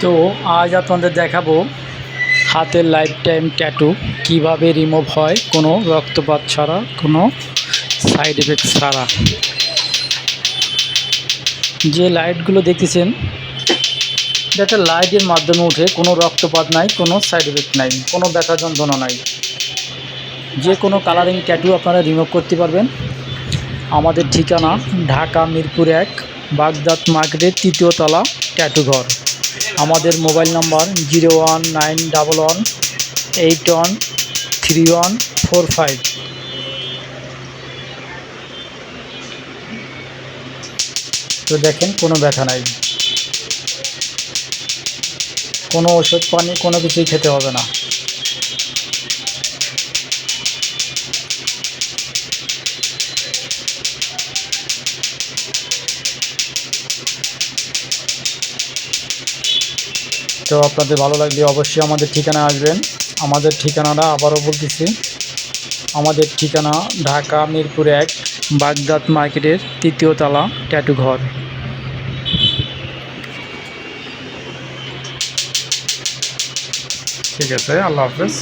তো আজ আপনাদের দেখাবো হাতের লাইফ টাইম ট্যাটু কীভাবে রিমুভ হয়, কোনো রক্তপাত ছাড়া, কোনো সাইড এফেক্ট ছাড়া। যে লাইটগুলো দেখতেছেন এটা একটা লাইটের মাধ্যমে উঠে কোনো রক্তপাত নাই, কোনো সাইড এফেক্ট নাই, কোনো ব্যথা যন্ত্রণা নাই। যে কোনো কালারিং ট্যাটু আপনারা রিমুভ করতে পারবেন। আমাদের ঠিকানা ঢাকা মিরপুর এক, বাগদাদ মার্কেটের তৃতীয় তলা ট্যাটু ঘর। আমাদের mobile number zero one nine double one eight one three one four five. তো দেখেন, কোনো ব্যথা নাই। কোনো ওষুধ পানি, কোনো কিছুই খেতে হবে না। তো আপনাদের ভালো লাগলে অবশ্যই আমাদের ঠিকানা আসবেন। আমাদের ঠিকানাটা আবারও বলতেছি। আমাদের ঠিকানা ঢাকা মিরপুর এক বাগদাদ মার্কেটের তৃতীয় তলা ট্যাটু ঘর। ঠিক আছে আল্লাহ হাফেজ।